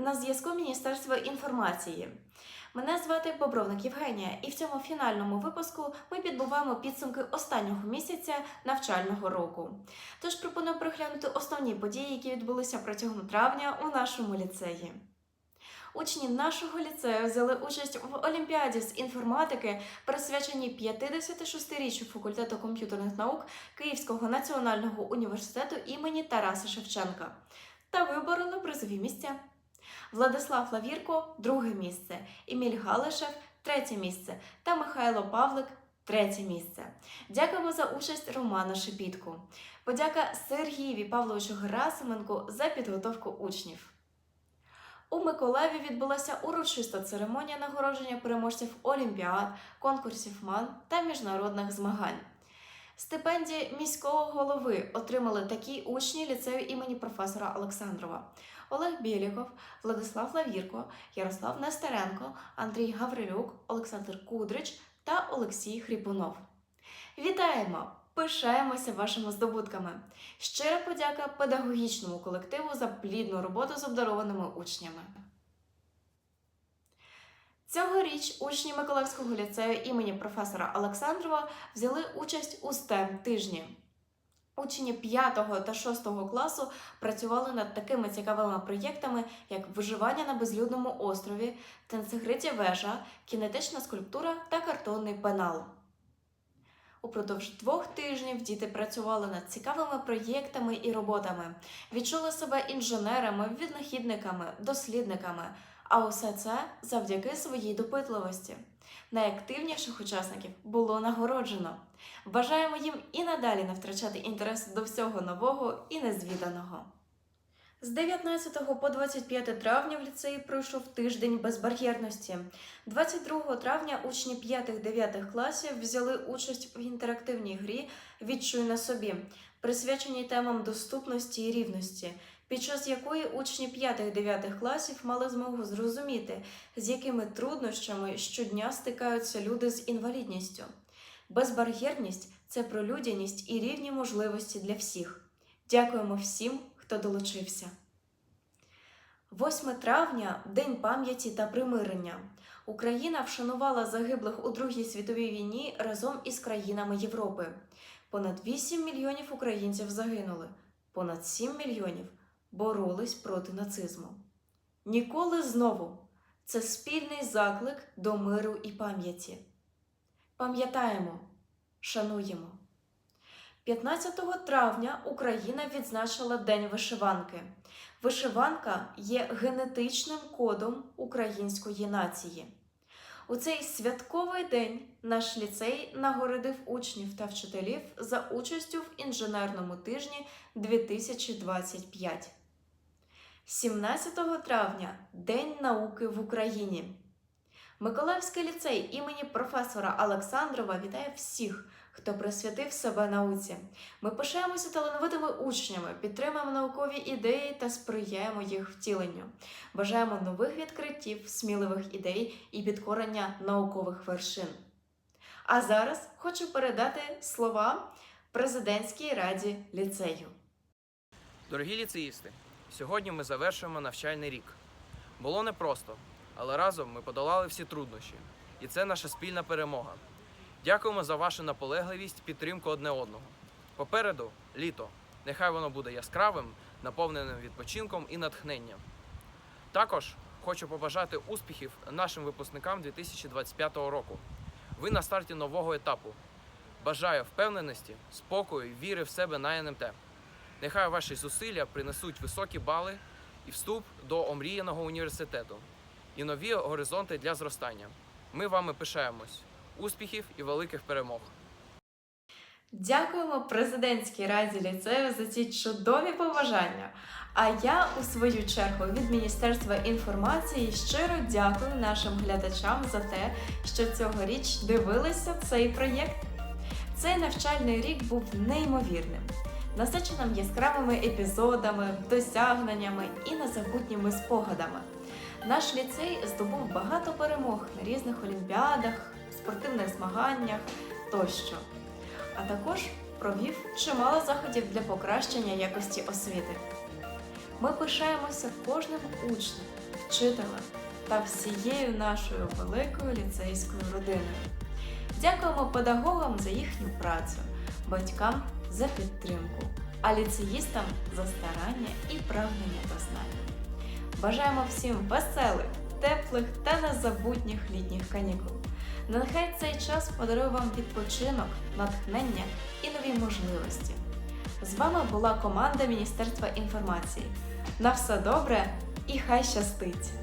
на зв'язку Міністерства інформації. Мене звати Бобровник Євгенія, і в цьому фінальному випуску ми підбуваємо підсумки останнього місяця навчального року. Тож пропоную переглянути основні події, які відбулися протягом травня у нашому ліцеї. Учні нашого ліцею взяли участь в Олімпіаді з інформатики, присвяченій 56-річчю факультету комп'ютерних наук Київського національного університету імені Тараса Шевченка та вибороли призові місця. Владислав Лавірко друге місце, Еміль Галишев третє місце та Михайло Павлик третє місце. Дякуємо за участь Роману Шепітку. Подяка Сергієві Павловичу Герасименку за підготовку учнів. У Миколаєві відбулася урочиста церемонія нагородження переможців олімпіад, конкурсів МАН та міжнародних змагань. Стипендії міського голови отримали такі учні ліцею імені професора Олександрова: Олег Біліков, Владислав Лавірко, Ярослав Нестеренко, Андрій Гаврилюк, Олександр Кудрич та Олексій Хріпунов. Вітаємо! Пишаємося вашими здобутками. Щира подяка педагогічному колективу за плідну роботу з обдарованими учнями. Цьогоріч учні Миколаївського ліцею імені професора Олександрова взяли участь у STEM тижні. Учні 5 та 6 класу працювали над такими цікавими проєктами, як виживання на безлюдному острові, тенцегриті вежа, кінетична скульптура та картонний пенал. Упродовж двох тижнів діти працювали над цікавими проєктами і роботами, відчули себе інженерами, віднахідниками, дослідниками, а усе це завдяки своїй допитливості. Найактивніших учасників було нагороджено. Бажаємо їм і надалі не втрачати інтерес до всього нового і незвіданого. З 19 по 25 травня в ліцеї пройшов тиждень безбар'єрності. 22 травня учні 5-9 класів взяли участь в інтерактивній грі Відчуй на собі, присвяченій темам доступності і рівності, під час якої учні 5-9 класів мали змогу зрозуміти, з якими труднощами щодня стикаються люди з інвалідністю. Безбар'єрність це про людяність і рівні можливості для всіх. Дякуємо всім, хто долучився. 8 травня День пам'яті та примирення. Україна вшанувала загиблих у Другій світовій війні разом із країнами Європи. Понад 8 мільйонів українців загинули, понад 7 мільйонів боролись проти нацизму. Ніколи знову це спільний заклик до миру і пам'яті. Пам'ятаємо, шануємо. 15 травня Україна відзначила День вишиванки. Вишиванка є генетичним кодом української нації. У цей святковий день наш ліцей нагородив учнів та вчителів за участю в інженерному тижні 2025. 17 травня День науки в Україні. Миколаївський ліцей імені професора Олександрова вітає всіх, хто присвятив себе науці. Ми пишаємося талановитими учнями, підтримуємо наукові ідеї та сприяємо їх втіленню. Бажаємо нових відкриттів, сміливих ідей і підкорення наукових вершин. А зараз хочу передати слова президентській раді ліцею. Дорогі ліцеїсти, сьогодні ми завершуємо навчальний рік. Було непросто, але разом ми подолали всі труднощі, і це наша спільна перемога. Дякуємо за вашу наполегливість, підтримку одне одного. Попереду літо. Нехай воно буде яскравим, наповненим відпочинком і натхненням. Також хочу побажати успіхів нашим випускникам 2025 року. Ви на старті нового етапу. Бажаю впевненості, спокою, віри в себе на НМТ. Нехай ваші зусилля принесуть високі бали і вступ до омріяного університету і нові горизонти для зростання. Ми вами пишаємось. Успіхів і великих перемог! Дякуємо президентській раді ліцею за ці чудові побажання. А я, у свою чергу, від Міністерства інформації щиро дякую нашим глядачам за те, що цьогоріч дивилися цей проєкт. Цей навчальний рік був неймовірним, насиченим яскравими епізодами, досягненнями і незабутніми спогадами. Наш ліцей здобув багато перемог на різних олімпіадах, спортивних змаганнях тощо а також провів чимало заходів для покращення якості освіти. Ми пишаємося кожним учнем, вчителем та всією нашою великою ліцейською родиною. Дякуємо педагогам за їхню працю, батькам за підтримку, а ліцеїстам за старання і прагнення до знань. Бажаємо всім веселих, теплих та незабутніх літніх канікул. Нехай цей час подарує вам відпочинок, натхнення і нові можливості. З вами була команда Міністерства інформації. На все добре і хай щастить!